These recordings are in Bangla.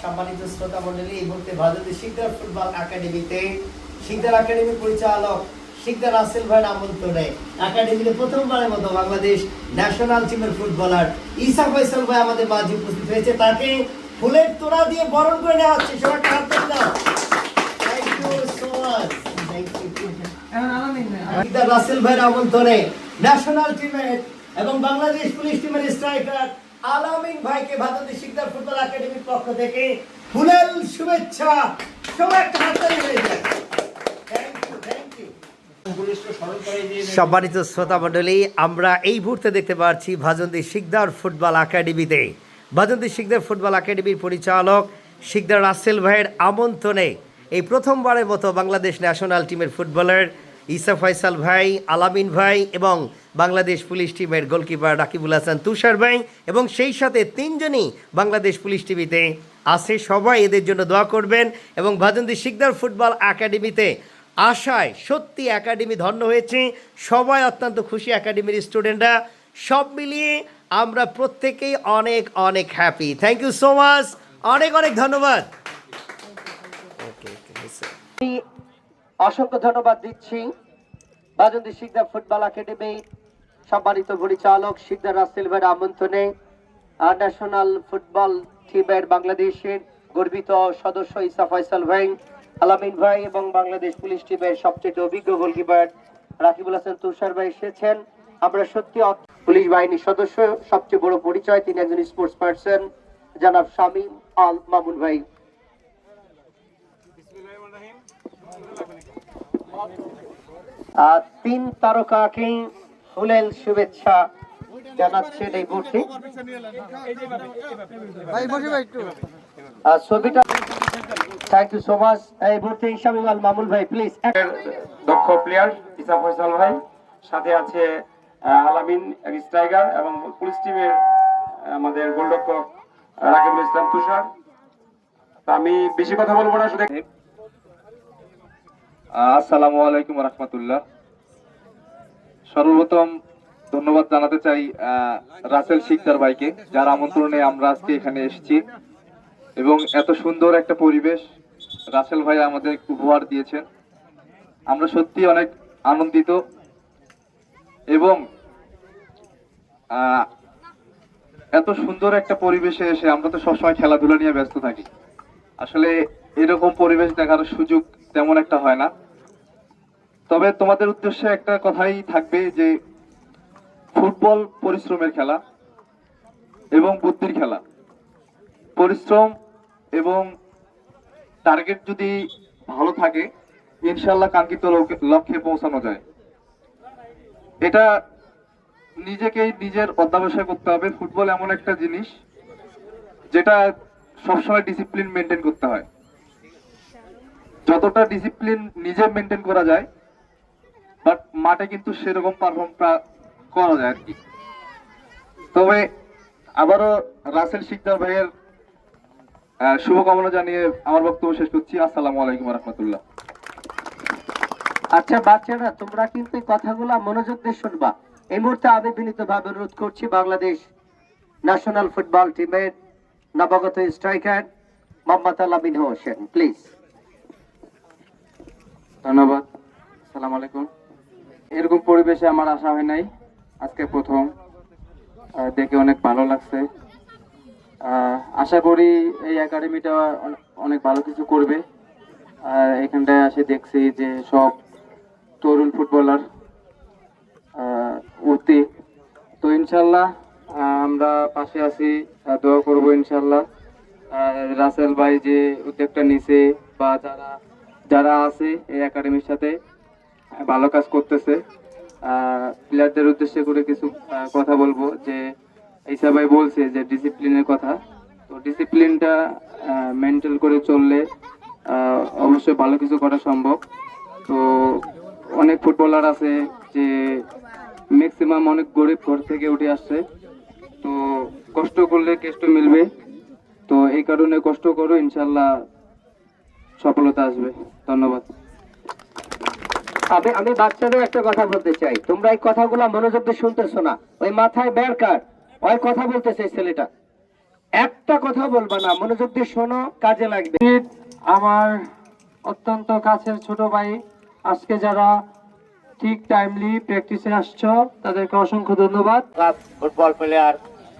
সম্মানিত শ্রোতা মন্ডলী এই মুহূর্তে ভারতীয় শিকদার ফুটবল একাডেমিতে শিকদার একাডেমি পরিচালক শিকদার রাসেল ভাইয়ের আমন্ত্রণে একাডেমিতে প্রথমবারের মতো বাংলাদেশ ন্যাশনাল টিমের ফুটবলার ইসা ফয়সাল ভাই আমাদের মাঝে উপস্থিত হয়েছে। তাকে ফুলের তোড়া দিয়ে বরণ করে নেওয়া হচ্ছে। একটা হাত দাও। Thank you so much Sikder Rasel ভাইয়ের আমন্ত্রণে ন্যাশনাল টিমের এবং বাংলাদেশ পুলিশ টিমের স্ট্রাইকার আলামিন ভাইকে ভারতের শিকদার ফুটবল একাডেমির পক্ষ থেকে ফুলেল শুভেচ্ছা। সবাই একটা হাততালি হয়ে যায়। সম্মানিত শ্রোতা মণ্ডলী, আমরা এই মুহূর্তে দেখতে পাচ্ছি ভাজন্তি শিকদার ফুটবল একাডেমিতে। ভাজন্তি শিকদার ফুটবল একাডেমির পরিচালক শিকদার রাসেল ভাইয়ের আমন্ত্রণে এই প্রথমবারের মতো বাংলাদেশ ন্যাশনাল টিমের ফুটবলার ইসা ফয়সাল ভাই, আলামিন ভাই এবং বাংলাদেশ পুলিশ টিমের গোলকিপার রাকিবুল হাসান তুষার ভাই এবং সেই সাথে তিনজনই বাংলাদেশ পুলিশ টিভিতে আছে। সবাই এদের জন্য দোয়া করবেন এবং ভাজন্তি শিকদার ফুটবল একাডেমিতে আশায় সত্যি একাডেমি ধন্য হয়েছে। সবাই অত্যন্ত খুশি একাডেমির স্টুডেন্টরা। সব মিলিয়ে আমরা প্রত্যেকেই অনেক অনেক happy thank you so much অনেক অনেক ধন্যবাদ। অসংখ্য ধন্যবাদ দিচ্ছি। বাজন্দি শিকদার ফুটবল একাডেমি, সম্মানিত পরিচালক শিকদার ভাইয়ের আমন্ত্রণে ন্যাশনাল ফুটবল টিমের বাংলাদেশের গর্বিত সদস্য ইসা ফয়সাল ভাই, আলামিন ভাই এবং বাংলাদেশ পুলিশ টিমের সবচেয়ে অভিজ্ঞ গোলকিপার রাকিবুল হাসান তুষার ভাই এসেছেন। আমরা সত্যি পুলিশ বাহিনীর সদস্য, সবচেয়ে বড় পরিচয়, তিনি একজন স্পোর্টস পার্সন জনাব শামীম আল মামুন ভাই। তিন তারকাকে ফুলেল শুভেচ্ছা জানাচ্ছেন এই মুহূর্তে। ভাই বসে ভাই একটু। আর ছবিটা থ্যাংক ইউ সো মাচ এই মুহূর্তে আল মামুন ভাই প্লিজ দক্ষ প্লেয়ার ইসা ফয়সাল ভাই সাথে আছে আলামিন স্ট্রাইকার এবং পুলিশ টিমের আমাদের গোলরক্ষক রাকিবুল ইসলাম তুষার। তা আমি বেশি কথা বলব না শুধু আসসালামু আলাইকুম রহমতুল্লাহ। সর্বপ্রথম ধন্যবাদ জানাতে চাই রাসেল শিকদার ভাইকে, যার আমন্ত্রণে আমরা আজকে এখানে এসেছি। এবং এত সুন্দর একটা পরিবেশ রাসেল ভাই আমাদের উপহার দিয়েছেন। আমরা সত্যি অনেক আনন্দিত এবং এত সুন্দর একটা পরিবেশে এসে আমরা তো সবসময় খেলাধুলা নিয়ে ব্যস্ত থাকি। আসলে এরকম পরিবেশ দেখার সুযোগ তেমন একটা হয় না। তবে তোমাদের উদ্দেশ্যে একটা কথাই থাকবে যে ফুটবল পরিশ্রমের খেলা এবং বুদ্ধির খেলা। পরিশ্রম এবং টার্গেট যদি ভালো থাকে ইনশাল্লাহ কাঙ্ক্ষিত লক্ষ্যে- পৌঁছানো যায়। এটা নিজেকেই নিজের অধ্যাবসায় করতে হবে। ফুটবল এমন একটা জিনিস যেটা সবসময় ডিসিপ্লিন মেনটেন করতে হয়। যতটা ডিসিপ্লিন নিজে মেনটেন করা যায় মাঠে কিন্তু সেরকম পারফর্মটা করা যায় আর কি। তবে আবারও রাসেল শিকদার ভাইয়ের আহ, শুভকামনা জানিয়ে আমার বক্তব্য শেষ করছি। আসসালামু আলাইকুম রহমতুল্লাহ। আচ্ছা বাচ্চারা তোমরা কিন্তু এই কথাগুলো মনোযোগ দিয়ে শুনবা। এই মুহূর্তে আমি বিনীত ভাবে অনুরোধ করছি বাংলাদেশ ন্যাশনাল ফুটবল টিমের নবাগত স্ট্রাইকার মোহাম্মদ আলামিন হোসেন প্লিজ ধন্যবাদ। সালাম আলাইকুম। এরকম পরিবেশে আমার আশা হয় নাই। আজকে প্রথম। দেখে অনেক ভালো লাগছে। আশা করি এই একাডেমিটা অনেক ভালো কিছু করবে। আর এখানটায় আসে দেখছি যে সব তরুণ ফুটবলার উঠতে তো ইনশাল্লাহ আমরা পাশে আছি দোয়া করব ইনশাল্লাহ। রাসেল ভাই যে উদ্যোগটা নিছে বা যারা যারা আছে এই একাডেমির সাথে ভালো কাজ করতেছে। প্লেয়ারদের উদ্দেশ্যে করে কিছু কথা বলব যে ঈসা ভাই বলছে যে ডিসিপ্লিনের কথা। তো ডিসিপ্লিনটা মেনটেন করে চললে অবশ্যই ভালো কিছু করা সম্ভব। তো অনেক ফুটবলার আছে যে ম্যাক্সিমাম অনেক গরিব ঘর থেকে উঠে আসছে। তো কষ্ট করলে কেষ্ট মিলবে। তো এই কারণে কষ্ট করো ইনশাল্লাহ সফলতা আসবে। ধন্যবাদ। আমি আমি বাচ্চাদের একটা কথা বলতে চাই। তোমরা এই কথাগুলো মনোযোগ দিয়ে শুনতেছো না। ওই মাথায় বের কার ওই কথা বলতেছে ছেলেটা। একটা কথা বলবা না মনোযোগ দিয়ে শোনো কাজে লাগবে। আমার অত্যন্ত কাছের ছোট ভাই। আজকে যারা ঠিক টাইমলি প্র্যাকটিসে আসছো তাদেরকে অসংখ্য ধন্যবাদ। ক্লাব ফুটবল প্লেয়ার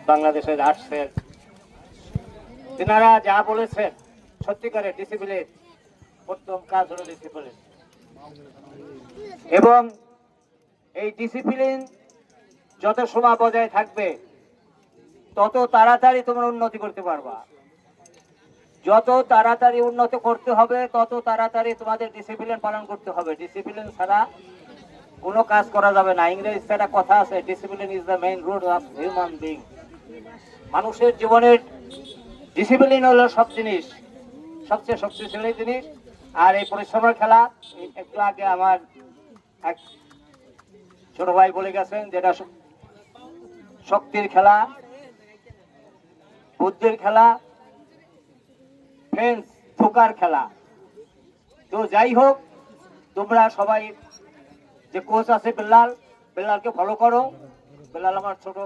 বাংলাদেশের আসছেন তিনারা যা বলেছেন সত্যিকারের ডিসিপ্লিন প্রথম কাজ হলো ডিসিপ্লিন এবং এই ডিসিপ্লিন যত সময় বজায় থাকবে, তত তাড়াতাড়ি তোমরা উন্নতি করতে পারবা। যত তাড়াতাড়ি উন্নত করতে হবে, তত তাড়াতাড়ি তোমাদের ডিসিপ্লিন পালন করতে হবে। ডিসিপ্লিন ছাড়া কোনো কাজ করা যাবে না। ইংরেজিতে একটা কথা আছে discipline is the main root of human being মানুষের জীবনের ডিসিপ্লিন হলো সব জিনিস, সবচেয়ে শক্তিশালী জিনিস। আর এই পরিশ্রমের খেলা একটু আগে আমার ছোট ভাই বলে গেছেন যেটা শক্তির খেলা, বুদ্ধির খেলা ফ্রেন্ডস থোকার খেলা। তো যাই হোক, তোমরা সবাই যে কোচ আছে বেল্লাল, বেল্লালকে ফলো করো। বেল্লাল আমার ছোট।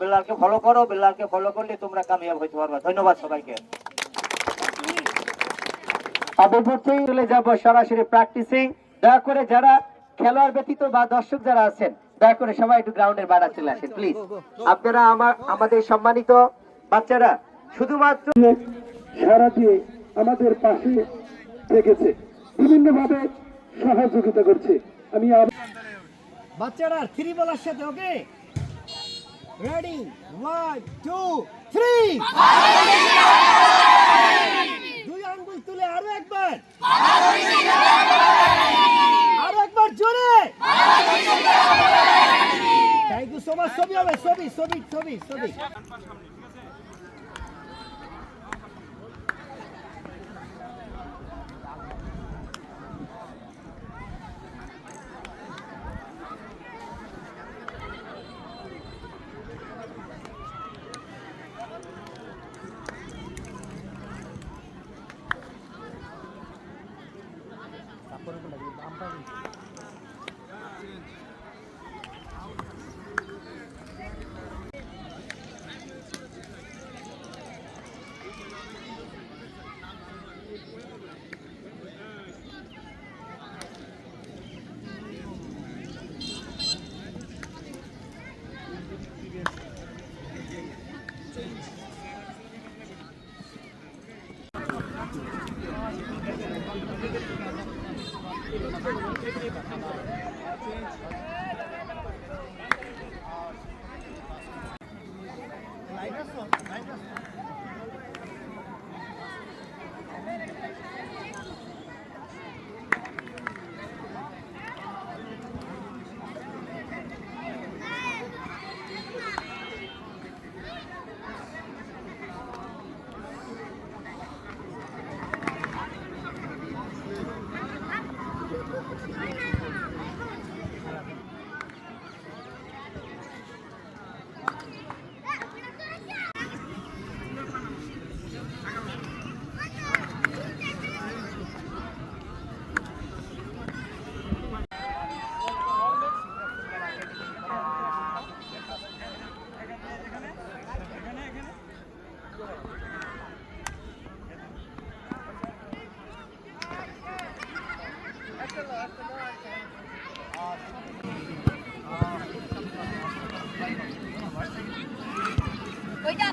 বেল্লালকে ফলো করো। বেল্লালকে ফলো করলে তোমরা কামিয়াব হইতে পারবে। ধন্যবাদ সবাইকে। অবশ্যই চলে যাব সরাসরি প্র্যাকটিসিং দয়া করে যারা খেলোয়াড় ব্যতীত বা দর্শক যারা আছেন দয়া করে সবাই একটু গ্রাউন্ডের বাইরে চলে আসেন প্লিজ আপনারা আমার আমাদের সম্মানিত বাচ্চারা শুধুমাত্র সারা দিয়ে আমাদের পাশে থেকেছে। বিভিন্নভাবে সহযোগিতা করছে। আমি বাচ্চারা থ্রি বলার সাথে okay ready one two three দুই আঙ্গুল তুলে আরও একবার আরও একবার। জোরে। থ্যাংক ইউ সো মাচ ছবি হবে ছবি ছবি ছবি ছবি। ওইটা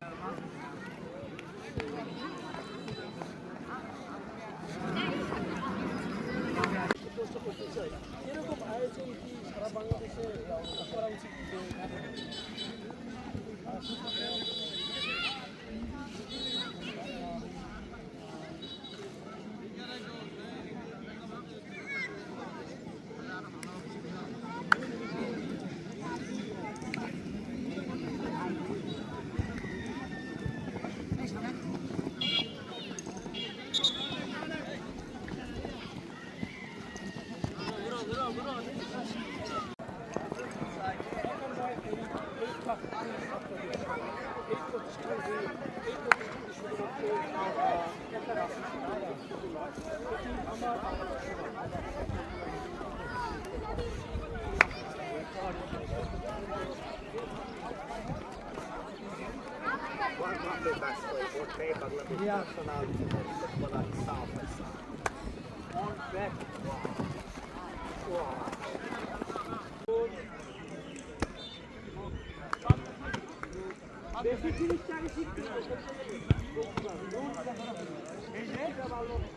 Beşiktaş'ın işleri çıktı. Beşiktaş'ın işleri çıktı.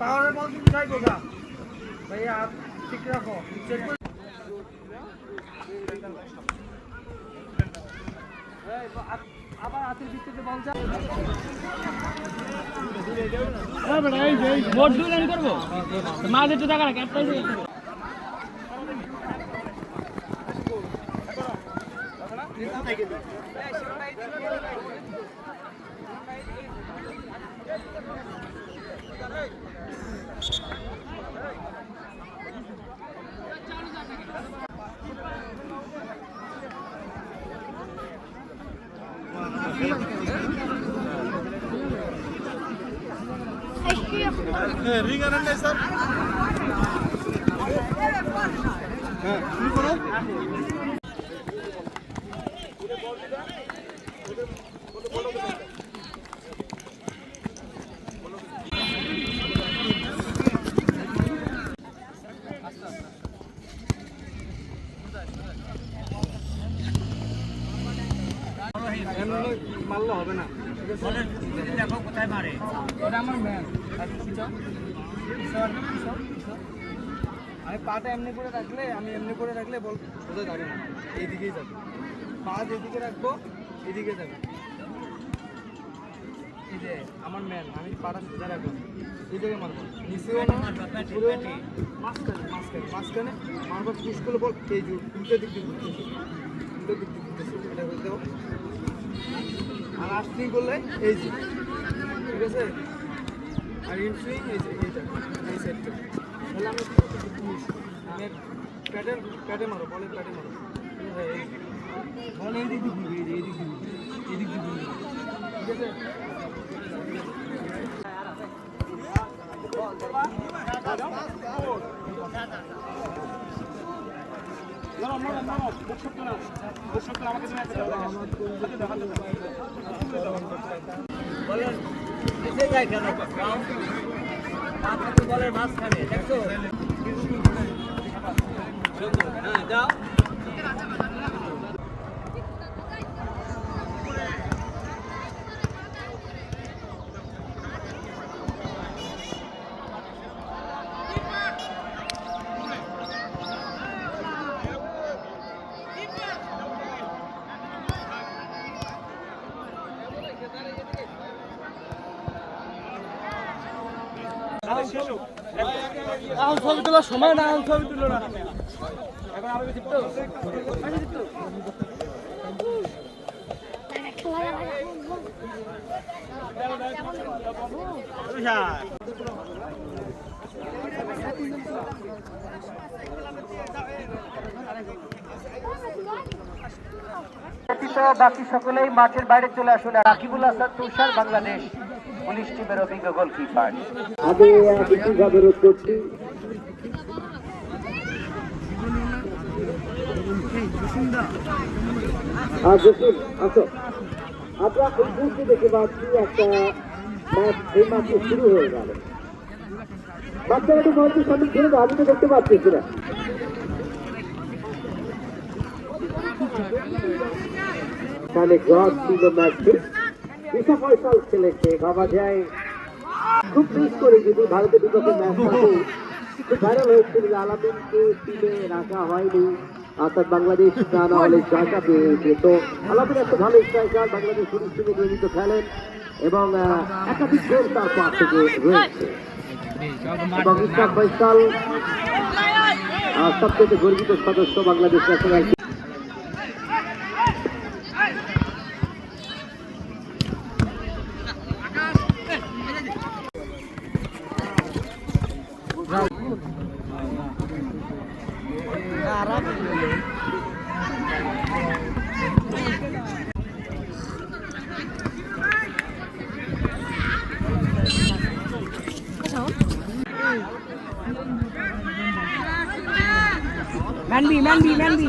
পাওয়ারের বল তুমি যাই গা ভাইয়া ঠিক রাখো। চেক করে আবার হাতের ভিত্তিতে বল যা। ভোট দুলেন করব? মা যেতে টাকা রাখ একটাই মারলে হবে না। দেখো কোথায় মারে। ওটা আমার ম্যান আমি পাটা এমনি করে রাখলে আমি এমনি করে রাখলে বল কোথায় যাবে না। এইদিকেই যাবে। পা যেদিকে রাখব এদিকে যাবে। এই যে আমার ম্যান আমি পাটা সোজা রাখব। এই জায়গায় মারবো। নিচেও না না, মাঝখানে মাঝখানে মাঝখানে মারবো পুশ করলে বল? এই যে উল্টো দিক দিয়ে ঘুরতেছে। উল্টো দিক দিয়ে ঘুরতেছে। এটা দেবো আর আস্তিং করলে এই যে, ঠিক আছে? আর ইন সুইং, এই যে, এইটা, এই সাইডটা তাহলে আমি আমি প্যাডের প্যাডে মারো, বলের প্যাডে মারো। বল এই দিক ঘুরবে, এই দিক ঘুরবে, এই দিক ঘুরবে। ঠিক আছে? কেন মাথা তো বলের মাঝখানে দেখছ? হ্যাঁ যাও এখন ছবি তোলার সময় না। ছবি তুলো না এখন বাকি সকলেই মাঠের বাইরে চলে আসুন। রাকিবুল হাসান তুষার বাংলাদেশ। পুলিশ টিমের অভিজ্ঞ গোলকিপার আমি বিশেষভাবে রোধ করছি? আমরা এই মুহূর্তে দেখতে পাচ্ছি একটা ম্যাচ এই মাসে শুরু হয়ে গেল। বাচ্চারা তো বলছে সামনে পাচ্ছি না তাহলে গ্রস ছিল ম্যাচটি ঈশা ফয়সাল খেলেছে ভাবা যায়। খুব মিস করে যদি ভারতের বিপক্ষে ম্যাচটাতে খুব ভাইরাল হয়েছিল আলামিনকে টিমে রাখা হয়নি। অর্থাৎ বাংলাদেশ না না হলে জায়গা পেয়েছে তো আলামিন একটা ভালো স্ট্রাইকার বাংলাদেশ টিমে নিয়মিত খেলেন এবং একাধিক গোল তার পাশ থেকে রয়েছে। এবং ইসলাম ফয়সাল সবচেয়ে গর্বিত সদস্য Bangladesh national man B man বি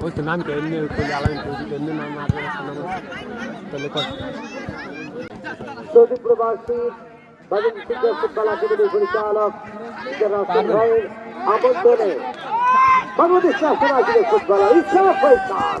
ওই তো নাম কে এমনি করলে আলামিন করলে এমনি নাম না তাহলে কর সৌদি প্রবাসী বাজার শিক্ষা ফুটবল একাডেমির পরিচালক রাসেল ভাইয়ের আমন্ত্রণে বাংলাদেশ ন্যাশনাল আসলে ফুটবলার ইচ্ছা ফৈসাল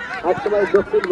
Aklıma doktor